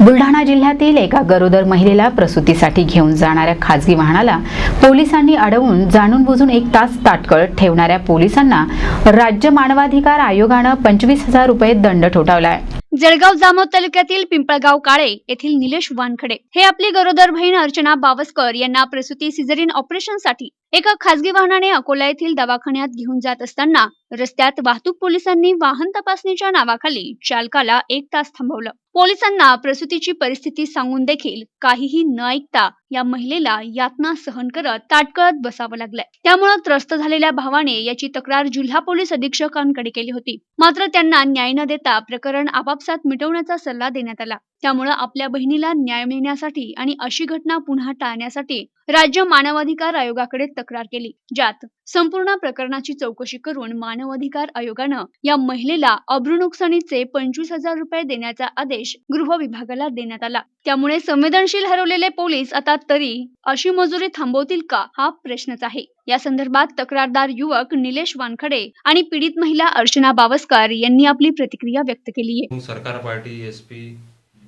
बुलढाणा जिल्ह्यातील एका गरोदर महिलेला प्रसूतीसाठी घेऊन जाणाऱ्या खाजगी वाहनाला पोलिसांनी अडवून जाणून बुजून एक तास ताटकळ ठेवणाऱ्या पोलिसांना राज्य मानवाधिकार आयोगानं पंचवीस हजार रुपये दंड ठोठावलाय. जळगाव जामोद तालुक्यातील पिंपळगाव काळे येथील निलेश वानखडे हे आपली गरोदर बहीण अर्चना बावस्कर यांना प्रसूती सिझरिन ऑपरेशनसाठी एका खासगी वाहनाने अकोला येथील दवाखान्यात घेऊन जात असताना रस्त्यात वाहतूक पोलिसांनी वाहन तपासणीच्या नावाखाली चालकाला एक तास थांबवलं. पोलिसांना प्रसूतीची परिस्थिती सांगून देखील काहीही न ऐकता या महिलेला यातना सहन करत ताटकळत बसावं लागलंय. त्यामुळे त्रस्त झालेल्या भावाने याची तक्रार जिल्हा पोलीस अधीक्षकांकडे केली होती. मात्र त्यांना न्याय न देता प्रकरण आपापसात मिटवण्याचा सल्ला देण्यात आला. त्यामुळे आपल्या बहिणीला न्याय मिळण्यासाठी आणि अशी घटना पुन्हा टाळण्यासाठी राज्य मानवाधिकार आयोगाकडे तक्रार केली ज्यात संपूर्ण प्रकरणाची चौकशी करून मानवाधिकार आयोगानं या महिलेला अब्रू नुकसानीचे पंचवीस हजार रुपये देण्याचा आदेश गृह विभागाला देण्यात आला. त्यामुळे संवेदनशील हरवलेले पोलीस आता तरी अशी मजुरी थांबवतील का हा प्रश्नच आहे. या संदर्भात तक्रारदार युवक निलेश वानखडे आणि पीडित महिला अर्चना बावस्कर यांनी आपली प्रतिक्रिया व्यक्त केली आहे. सरकार पार्टी एसपी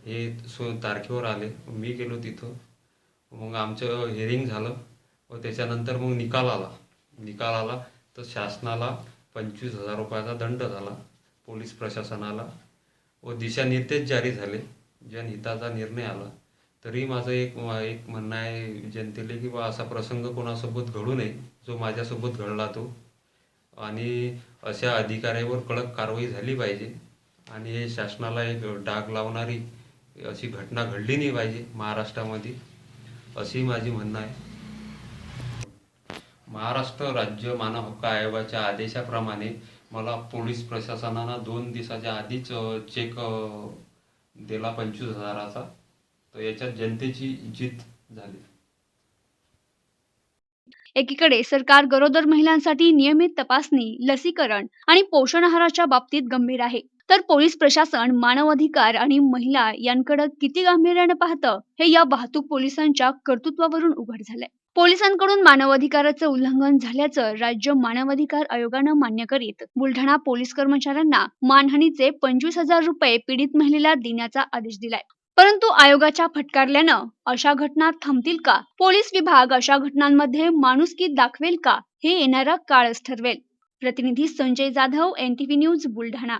हे सो तारखेवर आले. मी गेलो तिथं. मग आमचं हिअरिंग झालं. व त्याच्यानंतर मग निकाल आला. निकाल आला. तर शासनाला पंचवीस हजार रुपयाचा दंड झाला. पोलीस प्रशासनाला. व दिशानिर्देश जारी झाले. जनहिताचा निर्णय आला. तरी माझं एक एक म्हणणं आहे जनतेला की बा असा प्रसंग कोणासोबत घडू नये. जो माझ्यासोबत घडला तो. आणि अशा अधिकाऱ्यावर कडक कारवाई झाली पाहिजे. आणि हे शासनाला एक डाग लावणारी अशी घटना घडली नाही पाहिजे महाराष्ट्रामध्ये अशी माझी म्हणणं आहे. महाराष्ट्र राज्य मानव हक्क आयोगाच्या आदेशाप्रमाणे मला पोलीस प्रशासनानं दोन दिवसाच्या आधीच चेक दिला पंचवीस हजाराचा. तर याच्यात जनतेची जीत झाली. एकीकडे सरकार गरोदर महिलांसाठी नियमित तपासणी लसीकरण आणि पोषण आहाराच्या बाबतीत गंभीर आहे. तर पोलीस प्रशासन मानव अधिकार आणि महिला यांकडे किती गांभीर्याने पाहतं हे या वाहतूक पोलिसांच्या कर्तृत्वावरून उघड झालंय. पोलिसांकडून मानवाधिकाराचं उल्लंघन झाल्याचं राज्य मानवाधिकार आयोगानं मान्य करीत बुलढाणा पोलीस कर्मचाऱ्यांना मानहानीचे पंचवीस हजार रुपये पीडित महिलेला देण्याचा आदेश दिलाय. परंतु आयोगाच्या फटकारल्यानं अशा घटना थांबतील का? पोलीस विभाग अशा घटनांमध्ये माणुसकी दाखवेल का? हे येणारा काळच ठरवेल. प्रतिनिधी संजय जाधव एनटीव्ही न्यूज बुलढाणा.